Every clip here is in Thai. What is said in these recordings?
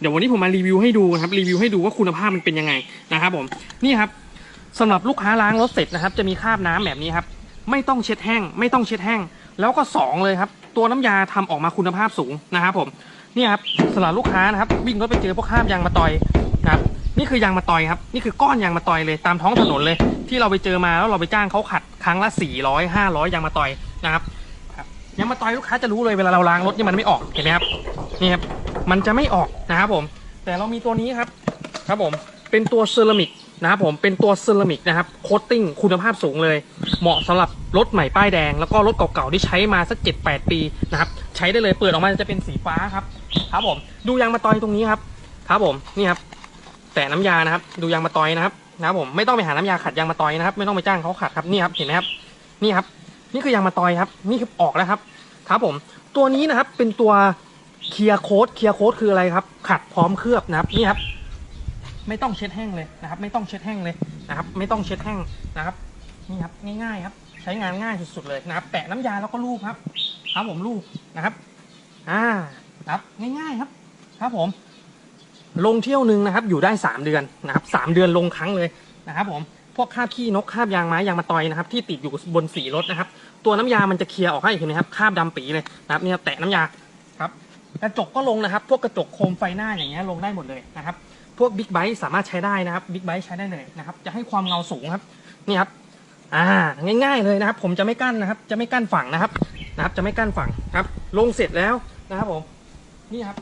เดี๋ยววันนี้ผมมารีวิวให้ดูนะครับรีวิวให้ดูว่าคุณภาพมันเป็นยังไงนะครับผมนี่ครับสำหรับลูกค้าล้างรถเสร็จนะครับ จะมีคราบน้ำแบบนี้ครับ ไม่ต้องเช็ดแห้ง ไม่ต้องเช็ดแห้ง แล้วก็สองเลยครับ ตัวน้ำยาทำออกมาคุณภาพสูงนะครับผมนี่ครับสำหรับลูกค้านะครับ วิ่งรถไปเจอพวกคราบยางมาตอยนะครับนี่คือยางมาตอยครับนี่คือก้อนยางมาตอยเลยตามท้องถนนเลย ที่เราไปเจอมาแล้วเราไปจ้างเขาขัดครั้งละ 400 500ยางมาตอยนะครับครับยางมาตอยลูกค้าจะรู้เลยเวลาเราล้างรถนี่มันไม่ออกเห็นไหมครับนี่ครับ มันจะไม่ออกนะครับผม แต่เรามีตัวนี้ครับครับผมเป็นตัวเซรามิกนะครับผมเป็นตัวเซรามิกนะครับโคตติ้งคุณภาพสูงเลย เหมาะสำหรับรถใหม่ป้ายแดง แล้วก็รถเก่าๆที่ใช้มาสัก7-8ปีนะครับใช้ได้เลยเปิดออกมาจะเป็นสีฟ้าครับครับผมดูยางมาตอยตรงนี้ครับครับผมนี่ครับแต่น้ำยานะครับ ดูยางมาตอยนะครับนะครับผมไม่ต้องไปหาน้ำยาขัดยางมาตอยนะครับ ไม่ต้องไปจ้างเขาขัดครับนี่ครับเห็นไหมครับนี่ครับ นี่คือยางมาตอยครับ นี่คือออกแล้วครับครับผมตัวนี้นะครับเป็นตัว เคลียร์โค้ดเคลียร์โค้ดคืออะไรครับ ขัดพร้อมเคลือบนะครับนี่ครับ ไม่ต้องเช็ดแห้งเลยนะครับ ไม่ต้องเช็ดแห้งเลยนะครับ ไม่ต้องเช็ดแห้งนะครับนี่ครับง่ายๆครับ ใช้งานง่ายสุดๆเลยนะครับ แตะน้ำยาแล้วก็ลูบครับ ครับผมลูบนะครับอ่าครับง่ายๆครับ ครับผมลงเที่ยวหนึ่งนะครับ อยู่ได้สามเดือนนะครับสามเดือนลงครั้งเลยนะครับ ผมพวกคราบขี้นกคราบยางไม้ยางมะตอยนะครับ ที่ติดอยู่บนสีรถนะครับ ตัวน้ำยามันจะเคลียร์ออกให้เห็นไหมครับคราบดำปีเลยนะครับ เนี่ยแตะน้ำยาครับ กระจกก็ลงนะครับ พวกกระจกโคมไฟหน้าอย่างเงี้ยลงได้หมดเลยนะครับ พวกบิ๊กไบค์สามารถใช้ได้นะครับบิ๊กไบค์ใช้ได้เลยนะครับ จะให้ความเงาสูงครับ นี่ครับ อ่า ง่าย ๆเลยนะครับ ผมจะไม่กั้นนะครับ จะไม่กั้นฝั่งนะครับ นะครับ จะไม่กั้นฝั่งครับ ลงเสร็จแล้วนะครับผม นี่ครับ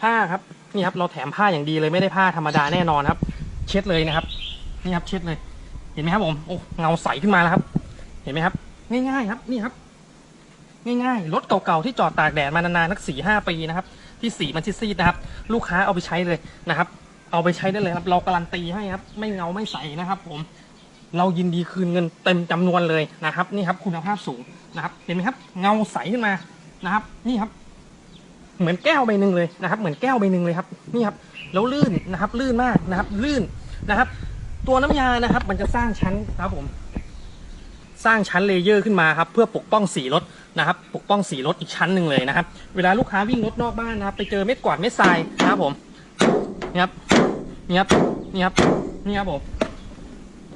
ผ้าครับ นี่ครับ เราแถมผ้าอย่างดีเลยไม่ได้ผ้าธรรมดาแน่นอนครับ เช็ดเลยนะครับ นี่ครับ เช็ดเลย เห็นไหมครับผม โอ้ เงาใสขึ้นมาแล้วครับ เห็นไหมครับ ง่ายๆครับ นี่ครับ ง่ายๆ รถเก่าๆที่จอดตากแดดมานานๆสักสี่ห้าปีนะครับที่สีมันซีดๆนะครับ ลูกค้าเอาไปใช้เลยนะครับ เอาไปใช้ได้เลยครับ เราการันตีให้ครับ ไม่เงาไม่ใสนะครับ ผม เรายินดีคืนเงินเต็มจำนวนเลยนะครับ นี่ครับ คุณภาพสูงนะครับ เห็นไหมครับ เงาใสขึ้นมานะครับ นี่ครับ เหมือนแก้วใบหนึ่งเลยนะครับ เหมือนแก้วใบหนึ่งเลยครับนี่ครับแล้วลื่นนะครับ ลื่นมากนะครับ ลื่นนะครับ ตัวน้ำยานะครับ มันจะสร้างชั้นครับผม สร้างชั้นเลเยอร์ขึ้นมาครับเพื่อปกป้องสีรถนะครับปกป้องสีรถอีกชั้นหนึ่งเลยนะครับ เวลาลูกค้าวิ่งรถนอกบ้านนะครับ ไปเจอเม็ดกวาดเม็ดทรายนะครับผมนี่ครับนี่ครับนี่ครับนี่ครับผม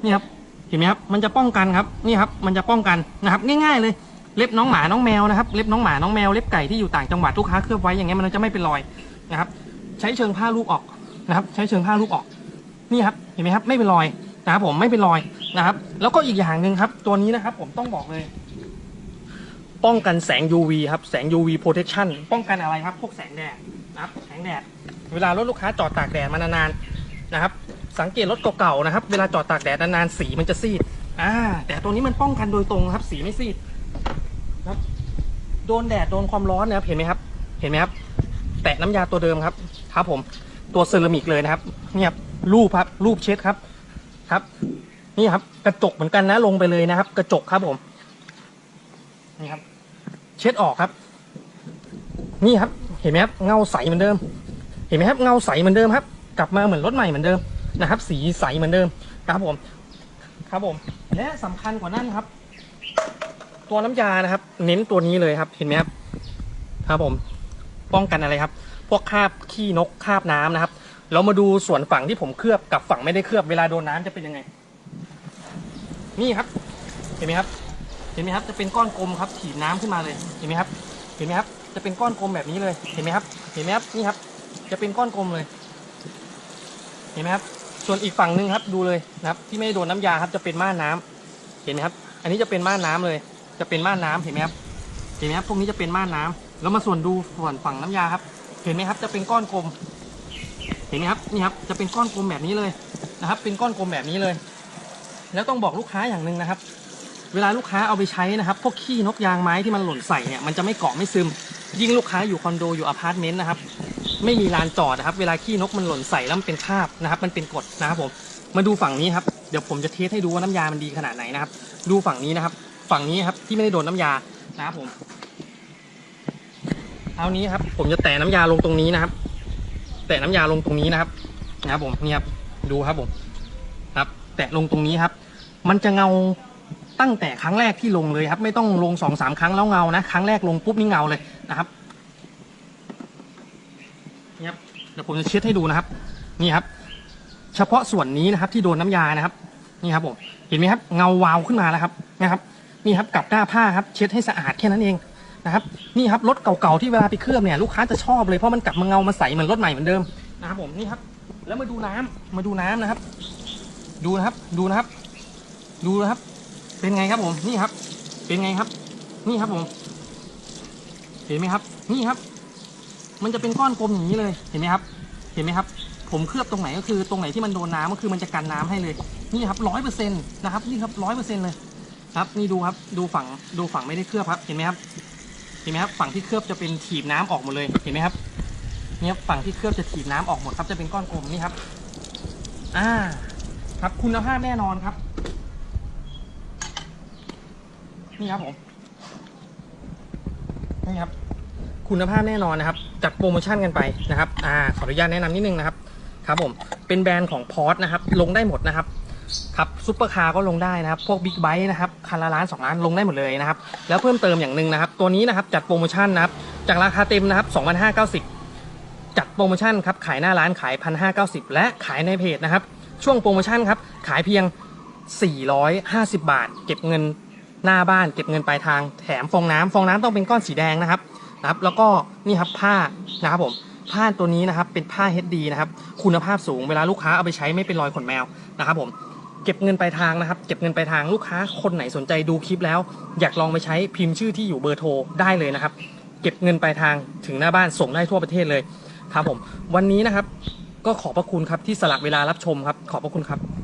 นี่ครับเห็นไหมครับมันจะป้องกันครับนี่ครับมันจะป้องกันนะครับง่ายๆเลยเล็บน้องหมาน้องแมวนะครับเล็บน้องหมาน้องแมวเล็บไก่ที่อยู่ต่างจังหวัดลูกค้าเคลือบไว้อย่างเงี้ยมันจะไม่เป็นรอยนะครับ ใช้เชิงผ้าลูกออกนะครับ ใช้เชิงผ้าลูกออก นี่ครับเห็นไหมครับไม่เป็นรอยนะครับผมไม่เป็นรอย นะครับ แล้วก็อีกอย่างหนึ่งครับ ตัวนี้นะครับ ผมต้องบอกเลย ป้องกันแสง UV ครับ แสง UV protection ป้องกันอะไรครับ พวกแสงแดดนะครับ แสงแดด เวลารถลูกค้าจอดตากแดดมานานๆนะครับ สังเกตรถเก่าๆนะครับ เวลาจอดตากแดดนานๆสีมันจะซีด อ่า แต่ตัวนี้มันป้องกันโดยตรงครับ สีไม่ซีดครับ โดนแดดโดนความร้อนนะครับ เห็นไหมครับ เห็นไหมครับ แตะน้ำยาตัวเดิมครับ ครับผม ตัวเซรามิกเลยนะครับ เนี่ยรูปครับ รูปเช็ดครับ ครับ นี่ครับ กระจกเหมือนกันนะลงไปเลยนะครับ กระจกครับผมนี่ครับ เช็ดออกครับ นี่ครับ เห็นไหมครับเงาใสเหมือนเดิม เห็นไหมครับเงาใสเหมือนเดิมครับ กลับมาเหมือนรถใหม่เหมือนเดิมนะครับ สีใสเหมือนเดิมครับผม ครับผม และสำคัญกว่านั้นครับ ตัวน้ำยานะครับ เน้นตัวนี้เลยครับ เห็นไหมครับครับผม ป้องกันอะไรครับ พวกคราบขี้นกคราบน้ำนะครับเรามาดูส่วนฝั่งที่ผมเคลือบกับฝั่งไม่ได้เคลือบเวลาโดนน้ำจะเป็นยังไง นี่ครับ เห็นไหมครับ เห็นไหมครับ จะเป็นก้อนกลมครับถีบน้ำขึ้นมาเลย เห็นไหมครับ เห็นไหมครับ จะเป็นก้อนกลมแบบนี้เลย เห็นไหมครับ เห็นไหมครับ นี่ครับ จะเป็นก้อนกลมเลย เห็นไหมครับ ส่วนอีกฝั่งหนึ่งครับ ดูเลยนะครับ ที่ไม่โดนน้ำยาครับ จะเป็นม่านน้ำเห็นไหมครับ อันนี้จะเป็นม่านน้ำเลย จะเป็นม่านน้ำเห็นไหมครับ เห็นไหมครับ พวกนี้จะเป็นม่านน้ำแล้วมาส่วนดูส่วนฝั่งน้ำยาครับ เห็นไหมครับ จะเป็นก้อนกลม เห็นไหมครับ นี่ครับ จะเป็นก้อนกลมแบบนี้เลยนะครับ เป็นก้อนกลมแบบนี้เลย แล้วต้องบอกลูกค้าอย่างหนึ่งนะครับ เวลาลูกค้าเอาไปใช้นะครับ พวกขี้นกยางไม้ที่มันหล่นใส่เนี่ยมันจะไม่เกาะไม่ซึม ยิ่งลูกค้าอยู่คอนโดอยู่อพาร์ตเมนต์นะครับ ไม่มีลานจอดนะครับ เวลาขี้นกมันหล่นใส่แล้วมันเป็นคราบนะครับ มันเป็นกรดนะครับผม มาดูฝั่งนี้ครับ เดี๋ยวผมจะเทสให้ดูว่าน้ำยามันดีขนาดไหนนะครับ ดูฝั่งนี้นะครับ ฝั่งนี้ครับที่ไม่ได้โดนน้ำยานะครับผม เอานี้ครับ ผมจะแตะน้ำยาลงตรงนี้นะครับ แตะน้ำยาลงตรงนี้นะครับ นะครับผมนี่ครับดูครับผม แตะลงตรงนี้ครับ มันจะเงาตั้งแต่ครั้งแรกที่ลงเลยครับ ไม่ต้องลงสองสามครั้งแล้วเงานะ ครั้งแรกลงปุ๊บนี่เงาเลยนะครับนี่ครับเดี๋ยวผมจะเช็ดให้ดูนะครับ นี่ครับ เฉพาะส่วนนี้นะครับ ที่โดนน้ำยานะครับ นี่ครับผมเห็นไหมครับเงาวาวขึ้นมาแล้วครับนะครับนี่ครับกับหน้าผ้าครับเช็ดให้สะอาดแค่นั้นเองนะครับนี่ครับรถเก่าๆที่เวลาไปเคลือบเนี่ยลูกค้าจะชอบเลยเพราะมันกลับมาเงามาใสเหมือนรถใหม่เหมือนเดิมนะครับผมนี่ครับ แล้วมาดูน้ำมาดูน้ำนะครับ ดูนะครับ ดูนะครับ ดูนะครับ เป็นไงครับผม นี่ครับ เป็นไงครับ นี่ครับผม เห็นไหมครับ นี่ครับ มันจะเป็นก้อนกลมอย่างนี้เลย เห็นไหมครับ เห็นไหมครับ ผมเคลือบตรงไหนก็คือตรงไหนที่มันโดนน้ำก็คือมันจะกันน้ำให้เลย นี่ครับร้อยเปอร์เซ็นต์นะครับ นี่ครับร้อยเปอร์เซ็นต์เลย ครับ นี่ดูครับ ดูฝั่ง ดูฝั่งไม่ได้เคลือบครับ เห็นไหมครับ เห็นไหมครับ ฝั่งที่เคลือบจะเป็นถีบน้ำออกหมดเลย เห็นไหมครับเนี่ยฝั่งที่เคลือบจะถีบน้ำออกหมดครับ จะเป็นก้อนกลมนี่ครับ อ่า ครับคุณภาพแน่นอนครับ นี่ครับผมนี่ครับ คุณภาพแน่นอนนะครับ จัดโปรโมชั่นกันไปนะครับ อ่า ขออนุญาตแนะนำนิดนึงนะครับ ครับผม เป็นแบรนด์ของพอร์ตนะครับ ลงได้หมดนะครับ ครับซุปเปอร์คาร์ก็ลงได้นะครับ พวกบิ๊กไบค์นะครับ คันละล้านสองล้านลงได้หมดเลยนะครับ แล้วเพิ่มเติมอย่างหนึ่งนะครับ ตัวนี้นะครับ จัดโปรโมชั่นนะครับ จากราคาเต็มนะครับ2,590จัดโปรโมชั่นครับ ขายหน้าร้านขาย 1,590 และขายในเพจนะครับ ช่วงโปรโมชั่นครับ ขายเพียง 450 บาท เก็บเงินหน้าบ้าน เก็บเงินปลายทางแถมฟองน้ำฟองน้ำต้องเป็นก้อนสีแดงนะครับนะครับ แล้วก็นี่ครับผ้านะครับผมผ้าตัวนี้นะครับเป็นผ้า HD นะครับคุณภาพสูงเวลาลูกค้าเอาไปใช้ไม่เป็นรอยขนแมวนะครับผมเก็บเงินปลายทางนะครับ เก็บเงินปลายทางลูกค้าคนไหนสนใจดูคลิปแล้ว อยากลองไปใช้พิมพ์ชื่อที่อยู่เบอร์โทรได้เลยนะครับ เก็บเงินปลายทางถึงหน้าบ้านส่งได้ทั่วประเทศเลยครับผม วันนี้นะครับ ก็ขอบพระคุณครับที่สละเวลารับชมครับ ขอบพระคุณครับ